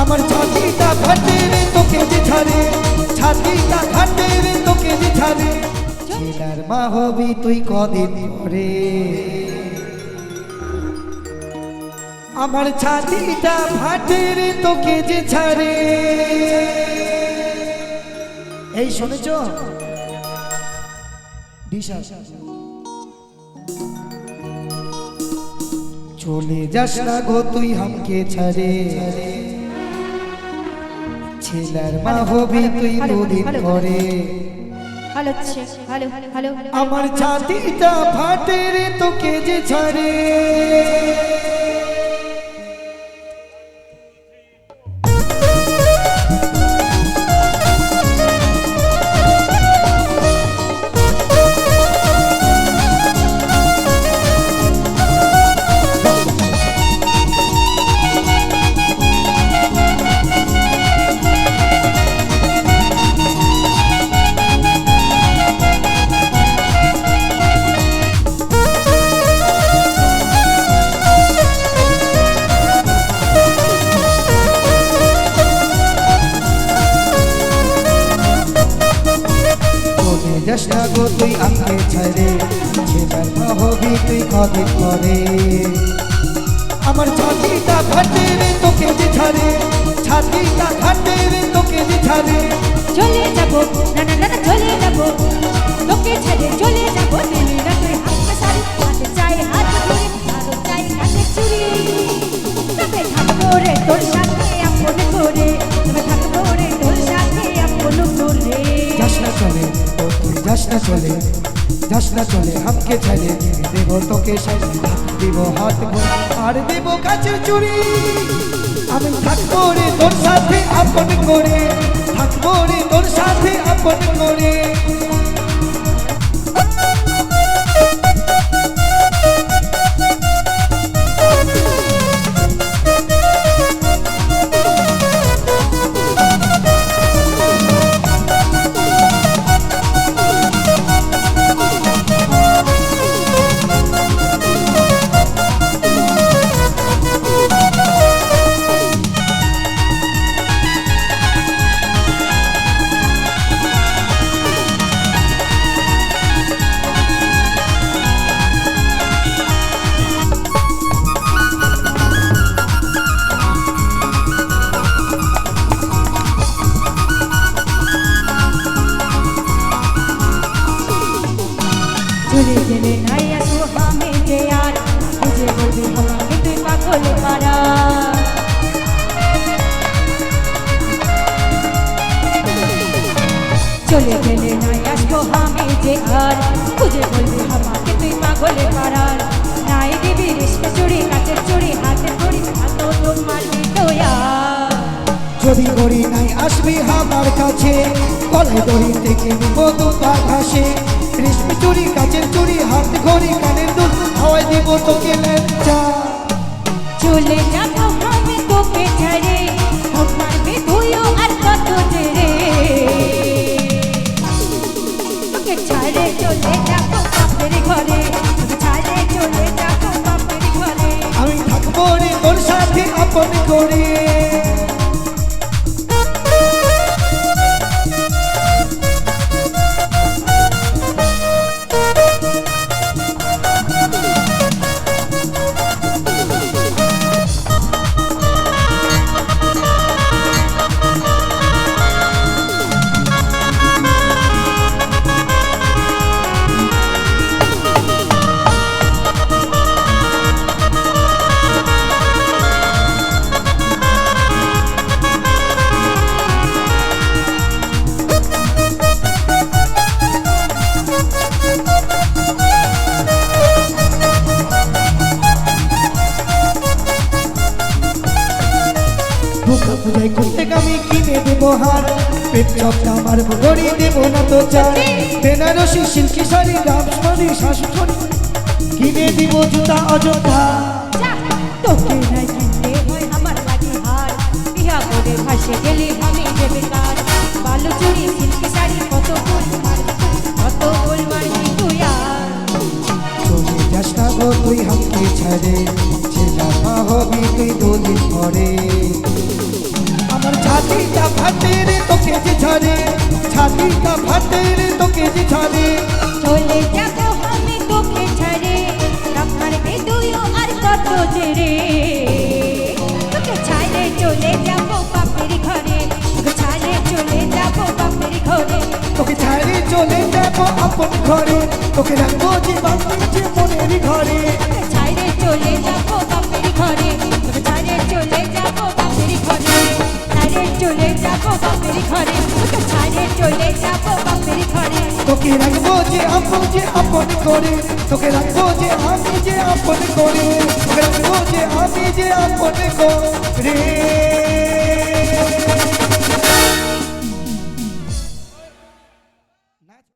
আমার ছাতিটা ফাটে রে, তোকে ছাড়ে ছাতিটা ফাটে রে, তোকে ছাড়ে ছেলার মা হবি তুই কদিন পরে? আমার ছাতিটা ফাটে রে, তোকে যে ছাড়ে এই শুনেছ? চলে যাস না গো তুই হামকে ছাড়ে। ছেলের মা হবি তুই দুদিন পরে আমার জাতিটা ফাটে রে তোকে যে ছাড়ে তুই আমাকে ছাড়ে ছেলের মা হবি তুই কদিন পরে আমার ছাতিটা ফাটে রে তোকে যে ছাড়ে ছাতিটা ফাটে রে তোকে যে ছাড়ে। চলে যাব না না না চলে যাব। তোকে ছেড়ে চলে যাব দিলি রাতে হাত সারি হাতে চাই হাত ধরে আরও চাই কাছে চুরি তবে থাকব রে তোর সাথে আপন করে তবে থাকব রে তোর সাথে আপন করে। যাস না চলে। যাস চলে যাস চলে হামকে চলে দেব তোকে সাথে দিব হাত আর দেব কাছের চুরি। আমি থাকব রে তোর সাথে আপন করে, থাকব রে তোর সাথে আপন করে। যে আর খুঁজে বলবি আমাকে তুই পাগল পারার নাই দিবি রেশমে চুড়ি কাচের চুড়ি হাত তো মারবি তো আর যদি গড়ি নাই আসবি আমার কাছে। গলায় দড়ি থেকে নিব দুটা ঘাসে। রেশমি চুরি কাচের চুরি হাত ঘড়ি কানের দুল হাওয়ায় দিব তোকে চলে যাব আপন করে পেট চপটা আমার গড়ি দেবো না তো চাই বেনারসি সিল্কি শাড়ি রামসমারি শাশুড়ি কিনে দিব জুতা অযোধ্যা তোকে নাই কিনতে হয় আমার লাগে হার। বিয়া করে ভাসে গেলে আমি দেবে কার বালু চুরি সিল্কি শাড়ি কত ফুল কত ফুল মারবি তুই আর? চলে যাস না গো তুই হামকে ছাড়ে। ছেলা হবি তুই দুদিন পরে। কা ফাটে রে তোকে যে ঝরে ছাতি কা ফাটে রে তোকে যে ঝরে চলে যাব আমি তোকে ছেড়ে আমার দুইও আর কত জেরে তোকে ছাড়ে চলে যাব বাপের ঘরে তোকে ছাড়ে চলে যাব বাপের ঘরে তোকে ছাড়ে চলে যাব আপন ঘরে তোকে রাখব যে বাঁচিয়েছে তোকে রাখব যে আপন যে আপন করে। তোকে রাখব যে আমি যে আপন করে। তোকে রাখব যে আমি যে আপন করে।